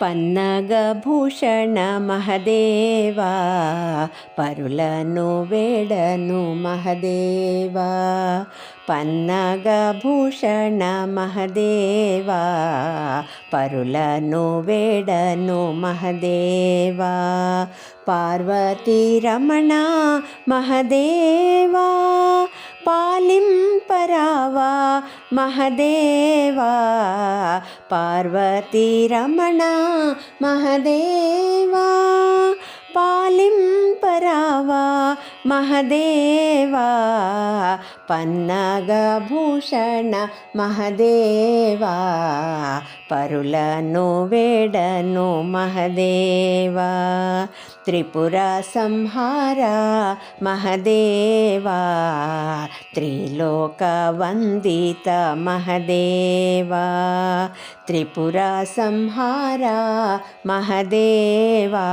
పన్నగభూషణ మహదేవా పరులను వేడను మహదేవా పన్నగభూషణ మహదేవా పరులను వేడను మహదేవా పార్వతీ రమణ మహదేవా वा महदेवा पार्वतीरमणा महदेवा पालिं परा वा మహదేవా పన్నగభూషణ మహదేవా పరులను వేడను మహదేవా త్రిపుర సంహార మహదేవా త్రిలోక వందిత మహదేవా త్రిపుర సంహార మహదేవా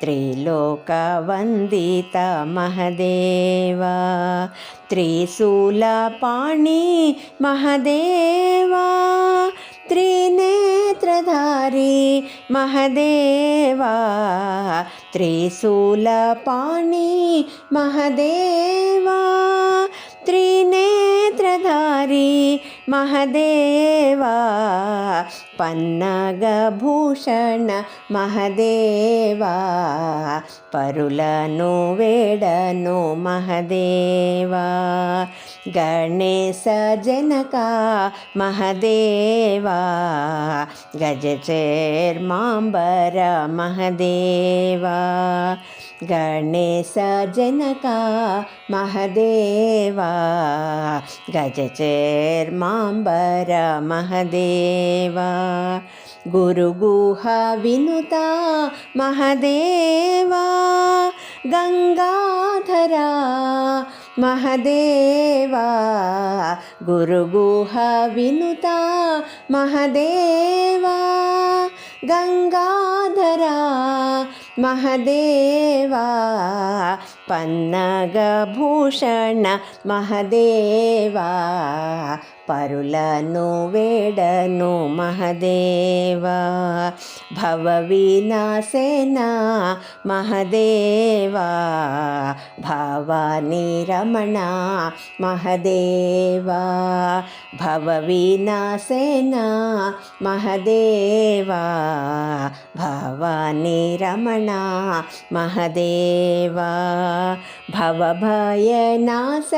త్రిలోక వందిత మహదేవా. త్రిశూల పాణి మహదేవా. త్రినేత్రధారి మహదేవా. త్రిశూల పాణి మహదేవా. త్రినేత్రధారి మహదేవా. पन्नगूषण महदेवा परुल नो वेडनो महदेवा गणेशजनका महदेवा गजचेर् माम्बर महदेवा गणेशजनका महदेवा गजचेर्माम्बर महदेवा। గురుగుహ వినుత మహదేవా గంగాధరా మహదేవా. గురుగుహ వినుత మహదేవా గంగాధరా మహదేవా. పన్నగభూషణ మహదేవా పరులను వేడను మహదేవా భవ భవవినాశేన మహదేవా భవానీ రమణ మహదేవా భవ భవవినాశేన మహదేవా భవాని రమణ మహదేవా భవభయనాశ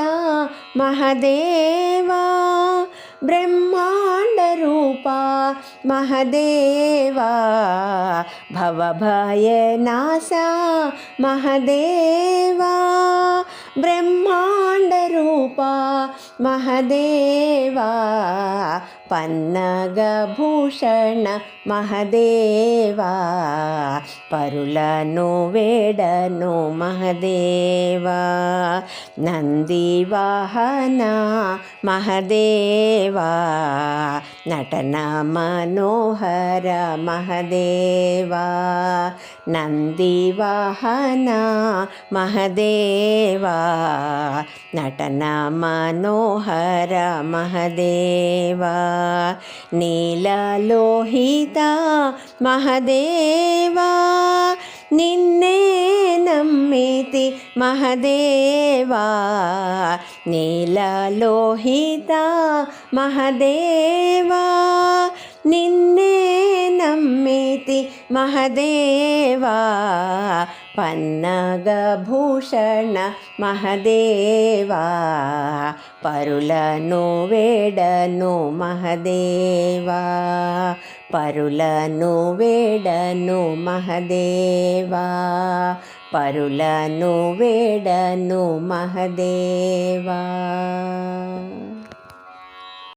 మహదేవా బ్రహ్మాండరూపా మహదేవా భవభయనాశ మహదేవా బ్రహ్మాండరూపా మహదేవా पन्नगूषण महदेवा परुल नो वेडनो महदेवा नन्दिवाहना महदेवा नटन मनोहर महदेवा नन्दिवाहना महदेवा नटन मनोहर महदेवा। నీలలోహిత మహదేవా నిన్నే నమ్మితి మహదేవా నీలలోహిత మహదేవా నిన్నే నమ్మితి మహదేవా పన్నగభూషణ మహదేవా పరులను వేడను మహదేవా పరులను వేడను మహదేవా పరులను వేడను మహదేవా.